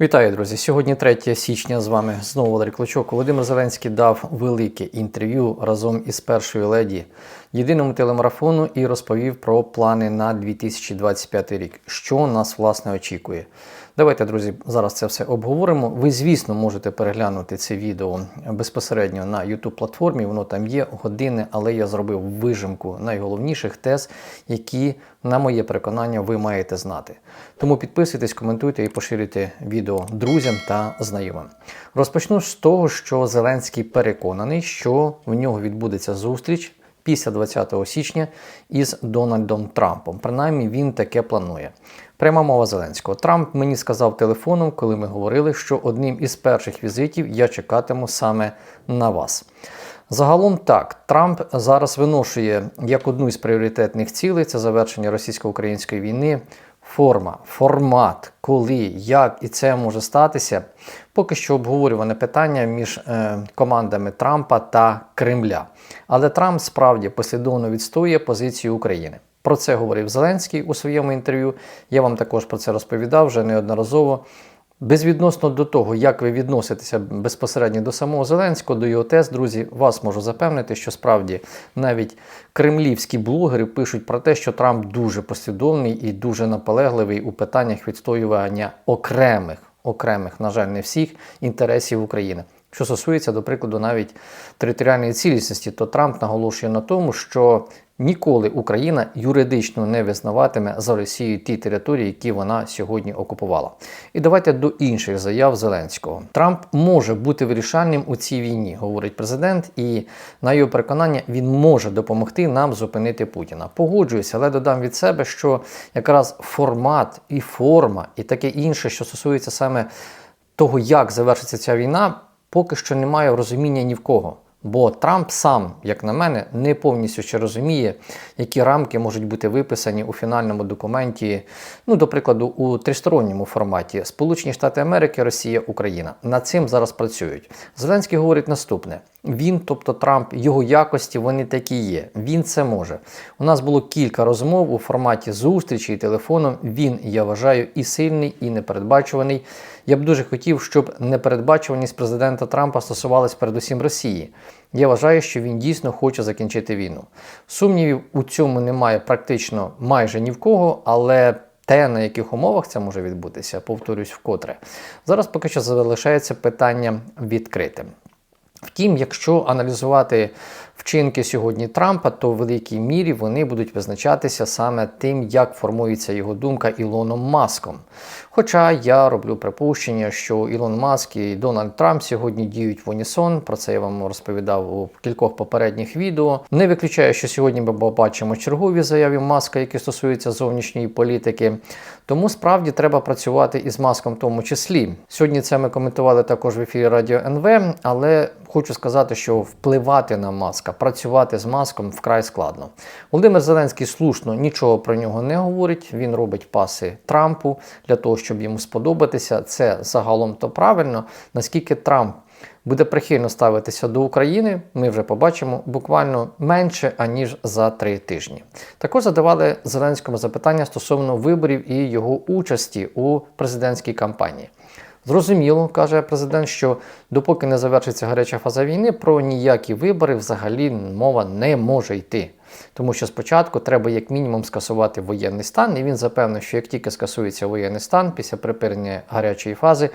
Вітаю, друзі! Сьогодні 3 січня з вами знову Валерій Клочок. Володимир Зеленський дав велике інтерв'ю разом із першою леді єдиному телемарафону і розповів про плани на 2025 рік, що нас власне очікує. Давайте, друзі, зараз це все обговоримо. Ви, звісно, можете переглянути це відео безпосередньо на youtube платформі. Воно там є години, але я зробив вижимку найголовніших тез, які, на моє переконання, ви маєте знати. Тому підписуйтесь, коментуйте і поширюйте відео друзям та знайомим. Розпочну з того, що Зеленський переконаний, що в нього відбудеться зустріч після 20 січня із Дональдом Трампом. Принаймні він таке планує. Пряма мова Зеленського. Трамп мені сказав телефоном, коли ми говорили, що одним із перших візитів я чекатиму саме на вас. Загалом так, Трамп зараз виношує як одну із пріоритетних цілей це завершення російсько-української війни. Форма, формат, коли, як і це може статися, поки що обговорюване питання між е, командами Трампа та Кремля. Але Трамп справді послідовно відстоює позицію України. Про це говорив Зеленський у своєму інтерв'ю. Я вам також про це розповідав вже неодноразово. Безвідносно до того, як ви відноситеся безпосередньо до самого Зеленського, до його тест, друзі, вас можу запевнити, що справді навіть кремлівські блогери пишуть про те, що Трамп дуже послідовний і дуже наполегливий у питаннях відстоювання окремих, окремих, на жаль, не всіх інтересів України. Що стосується, до прикладу, навіть територіальної цілісності, то Трамп наголошує на тому, що ніколи Україна юридично не визнаватиме за Росією ті території, які вона сьогодні окупувала. І давайте до інших заяв Зеленського. Трамп може бути вирішальним у цій війні, говорить президент, і на його переконання він може допомогти нам зупинити Путіна. Погоджуюся, але додам від себе, що якраз формат і форма, і таке інше, що стосується саме того, як завершиться ця війна поки що немає розуміння ні в кого. Бо Трамп сам, як на мене, не повністю ще розуміє, які рамки можуть бути виписані у фінальному документі, ну, до прикладу, у тристоронньому форматі Сполучені Штати Америки, Росія, Україна. Над цим зараз працюють. Зеленський говорить наступне: він, тобто Трамп, його якості, вони такі є. Він це може. У нас було кілька розмов у форматі зустрічі і телефоном. Він, я вважаю, і сильний, і непередбачуваний. Я б дуже хотів, щоб непередбачуваність президента Трампа стосувалась передусім Росії. Я вважаю, що він дійсно хоче закінчити війну. Сумнівів у цьому немає практично майже ні в кого, але те, на яких умовах це може відбутися, повторюсь вкотре. Зараз поки що залишається питання відкритим. Втім, якщо аналізувати вчинки сьогодні Трампа, то в великій мірі вони будуть визначатися саме тим, як формується його думка Ілоном Маском. Хоча я роблю припущення, що Ілон Маск і Дональд Трамп сьогодні діють в унісон, про це я вам розповідав у кількох попередніх відео. Не виключаю, що сьогодні ми побачимо чергові заяви Маска, які стосуються зовнішньої політики. Тому справді треба працювати із маском в тому числі. Сьогодні це ми коментували також в ефірі Радіо НВ, але хочу сказати, що впливати на маска, працювати з маском вкрай складно. Володимир Зеленський слушно нічого про нього не говорить. Він робить паси Трампу для того, щоб йому сподобатися. Це загалом то правильно. Наскільки Трамп буде прихильно ставитися до України, ми вже побачимо буквально менше аніж за три тижні. Також задавали Зеленському запитання стосовно виборів і його участі у президентській кампанії. Зрозуміло, каже президент, що допоки не завершиться гаряча фаза війни, про ніякі вибори взагалі мова не може йти. Тому що спочатку треба як мінімум скасувати воєнний стан, і він запевнив, що як тільки скасується воєнний стан після припинення гарячої фази,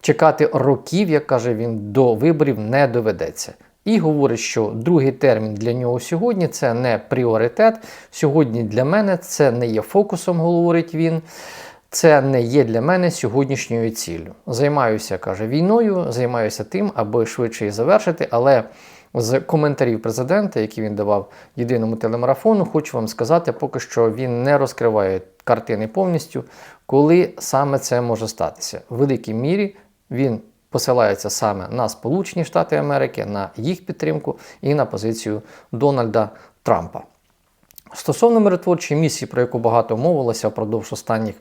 чекати років, як каже він, до виборів не доведеться. І говорить, що другий термін для нього сьогодні це не пріоритет. Сьогодні для мене це не є фокусом, говорить він. Це не є для мене сьогоднішньою ціллю. Займаюся, каже, війною, займаюся тим, аби швидше її завершити, але з коментарів президента, які він давав єдиному телемарафону, хочу вам сказати, поки що він не розкриває картини повністю, коли саме це може статися. В великій мірі він посилається саме на Сполучені Штати Америки, на їх підтримку і на позицію Дональда Трампа. Стосовно миротворчої місії, про яку багато мовилося впродовж останніх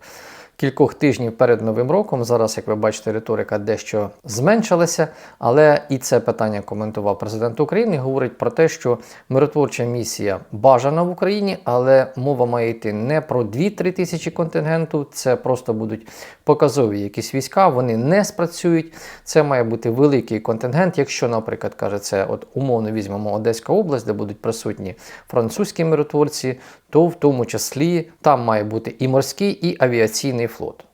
кількох тижнів перед Новим роком. Зараз, як ви бачите, риторика дещо зменшилася, але і це питання коментував президент України. Говорить про те, що миротворча місія бажана в Україні, але мова має йти не про 2-3 тисячі контингенту. Це просто будуть показові якісь війська. Вони не спрацюють. Це має бути великий контингент. Якщо, наприклад, каже, це от умовно візьмемо Одеська область, де будуть присутні французькі миротворці, то в тому числі там має бути і морський, і авіаційний флот.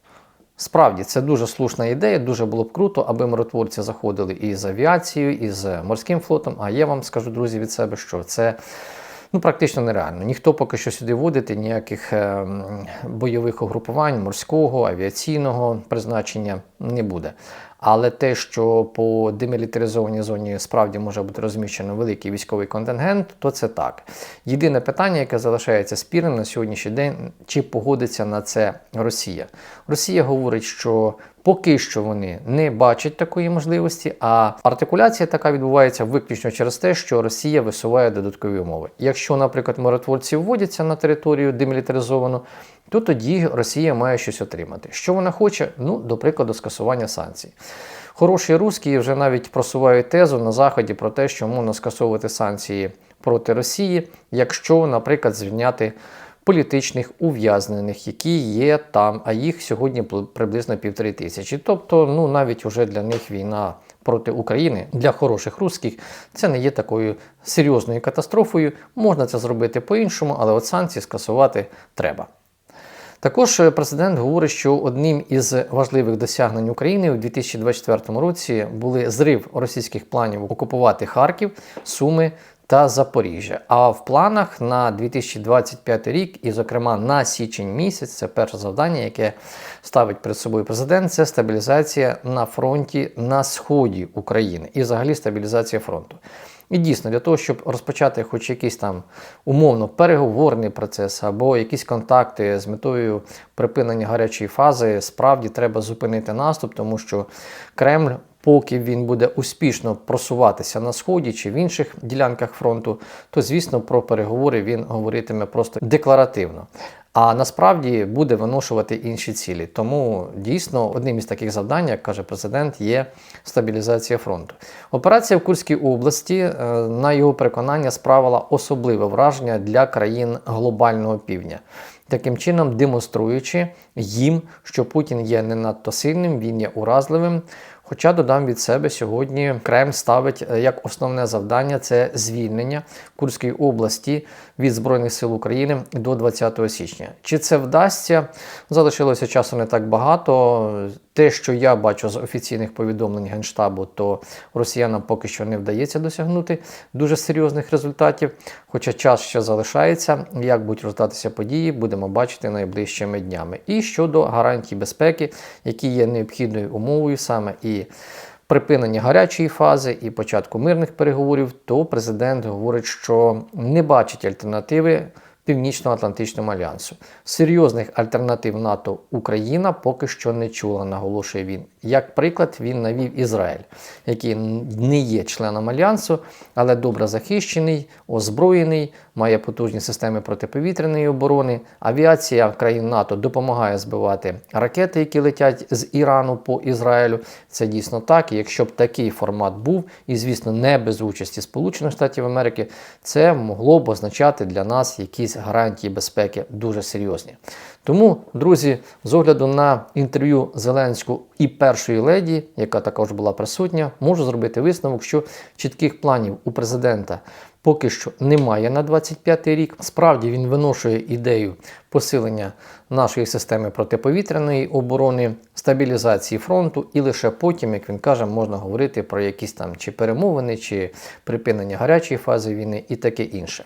Справді, це дуже слушна ідея, дуже було б круто, аби миротворці заходили і з авіацією, і з морським флотом. А я вам скажу, друзі, від себе, що це ну, практично нереально. Ніхто поки що сюди вводити ніяких е, бойових угрупувань морського, авіаційного призначення не буде. Але те, що по демілітаризованій зоні справді може бути розміщено великий військовий контингент, то це так. Єдине питання, яке залишається спірним на сьогоднішній день, чи погодиться на це Росія. Росія говорить, що поки що вони не бачать такої можливості, а артикуляція така відбувається виключно через те, що Росія висуває додаткові умови. Якщо, наприклад, миротворці вводяться на територію демілітаризовану, то тоді Росія має щось отримати. Що вона хоче? Ну, до прикладу, скасування санкцій. Хороші русські вже навіть просувають тезу на заході про те, що можна скасовувати санкції проти Росії, якщо, наприклад, звільняти політичних ув'язнених, які є там, а їх сьогодні приблизно півтори тисячі. Тобто, ну навіть уже для них війна проти України для хороших русських це не є такою серйозною катастрофою. Можна це зробити по-іншому, але от санкції скасувати треба. Також президент говорить, що одним із важливих досягнень України у 2024 році були зрив російських планів окупувати Харків, Суми та Запоріжжя. А в планах на 2025 рік, і, зокрема, на січень місяць, це перше завдання, яке ставить перед собою президент, це стабілізація на фронті на сході України і взагалі стабілізація фронту. І дійсно, для того, щоб розпочати хоч якийсь там умовно переговорний процес або якісь контакти з метою припинення гарячої фази, справді треба зупинити наступ, тому що Кремль. Поки він буде успішно просуватися на сході чи в інших ділянках фронту, то звісно про переговори він говоритиме просто декларативно. А насправді буде виношувати інші цілі. Тому дійсно одним із таких завдань, як каже президент, є стабілізація фронту. Операція в Курській області, е, на його переконання, справила особливе враження для країн глобального півдня. Таким чином, демонструючи їм, що Путін є не надто сильним, він є уразливим. Хоча додам від себе сьогодні Кремль ставить е, як основне завдання це звільнення Курської області від Збройних сил України до 20 січня. Чи це вдасться? Залишилося часу не так багато. Те, що я бачу з офіційних повідомлень Генштабу, то росіянам поки що не вдається досягнути дуже серйозних результатів. Хоча час ще залишається, як будуть роздатися події, будемо бачити найближчими днями. І щодо гарантій безпеки, які є необхідною умовою саме і припинення гарячої фази і початку мирних переговорів, то президент говорить, що не бачить альтернативи. Північно-Атлантичному альянсу. Серйозних альтернатив НАТО Україна поки що не чула, наголошує він. Як приклад, він навів Ізраїль, який не є членом альянсу, але добре захищений, озброєний, має потужні системи протиповітряної оборони. Авіація країн НАТО допомагає збивати ракети, які летять з Ірану по Ізраїлю. Це дійсно так. І якщо б такий формат був, і звісно, не без участі Сполучених Штатів Америки, це могло б означати для нас якісь гарантії безпеки дуже серйозні. Тому, друзі, з огляду на інтерв'ю Зеленську і першої леді, яка також була присутня, можу зробити висновок, що чітких планів у президента поки що немає на 25-й рік. Справді він виношує ідею посилення нашої системи протиповітряної оборони, стабілізації фронту, і лише потім, як він каже, можна говорити про якісь там чи перемовини, чи припинення гарячої фази війни і таке інше.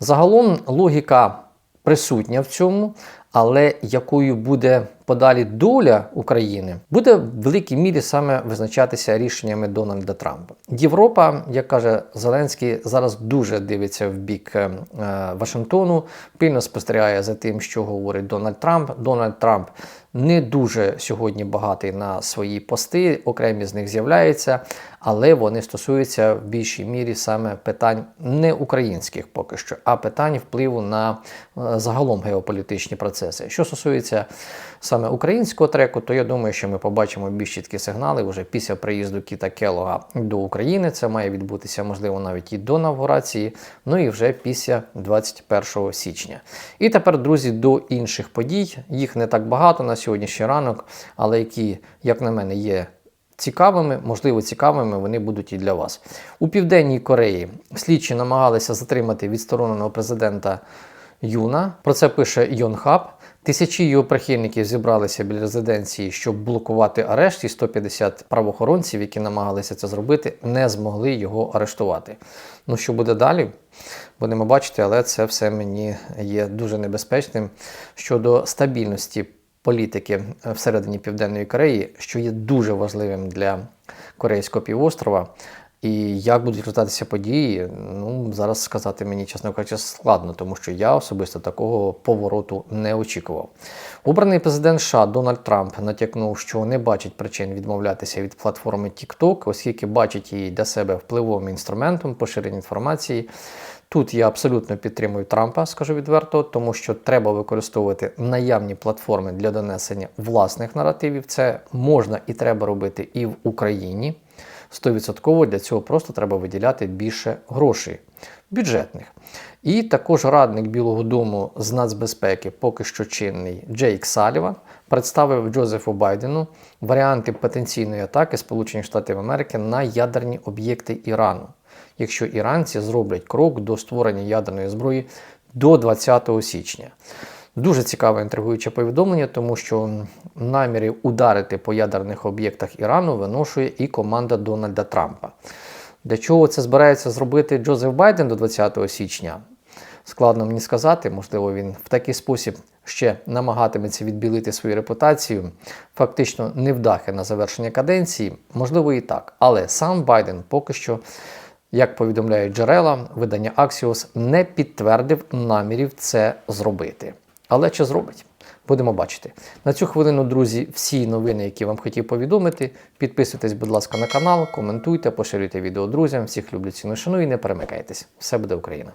Загалом логіка присутня в цьому, але якою буде подалі доля України, буде в великій мірі саме визначатися рішеннями Дональда Трампа. Європа, як каже Зеленський, зараз дуже дивиться в бік е, Вашингтону, пильно спостерігає за тим, що говорить Дональд Трамп. Дональд Трамп не дуже сьогодні багатий на свої пости, окремі з них з'являються, але вони стосуються в більшій мірі саме питань не українських поки що, а питань впливу на е, загалом геополітичні процеси. Що стосується саме українського треку, то я думаю, що ми побачимо більш чіткі сигнали вже після приїзду Кіта Келога до України. Це має відбутися, можливо, навіть і до інавгурації, ну і вже після 21 січня. І тепер, друзі, до інших подій. Їх не так багато на сьогоднішній ранок, але які, як на мене, є цікавими, можливо, цікавими вони будуть і для вас. У Південній Кореї слідчі намагалися затримати відстороненого президента Юна. Про це пише Йонхаб. Тисячі його прихильників зібралися біля резиденції, щоб блокувати арешт, і 150 правоохоронців, які намагалися це зробити, не змогли його арештувати. Ну що буде далі? Будемо бачити, але це все мені є дуже небезпечним щодо стабільності політики всередині Південної Кореї, що є дуже важливим для Корейського півострова. І як будуть розвиватися події, ну зараз сказати мені, чесно кажучи, складно, тому що я особисто такого повороту не очікував. Обраний президент США Дональд Трамп натякнув, що не бачить причин відмовлятися від платформи TikTok, оскільки бачить її для себе впливовим інструментом поширення інформації. Тут я абсолютно підтримую Трампа, скажу відверто, тому що треба використовувати наявні платформи для донесення власних наративів. Це можна і треба робити і в Україні. 100% для цього просто треба виділяти більше грошей бюджетних. І також радник Білого Дому з нацбезпеки, поки що чинний Джейк Саліван, представив Джозефу Байдену варіанти потенційної атаки Сполучених Штатів Америки на ядерні об'єкти Ірану, якщо іранці зроблять крок до створення ядерної зброї до 20 січня. Дуже цікаве інтригуюче повідомлення, тому що наміри ударити по ядерних об'єктах Ірану виношує і команда Дональда Трампа. Для чого це збирається зробити Джозеф Байден до 20 січня? Складно мені сказати, можливо, він в такий спосіб ще намагатиметься відбілити свою репутацію, фактично невдахи на завершення каденції, можливо, і так. Але сам Байден поки що. Як повідомляють джерела, видання Axios не підтвердив намірів це зробити. Але чи зробить? Будемо бачити. На цю хвилину, друзі, всі новини, які вам хотів повідомити. Підписуйтесь, будь ласка, на канал, коментуйте, поширюйте відео друзям. Всіх люблю ціну шану і не перемикайтесь. Все буде Україна!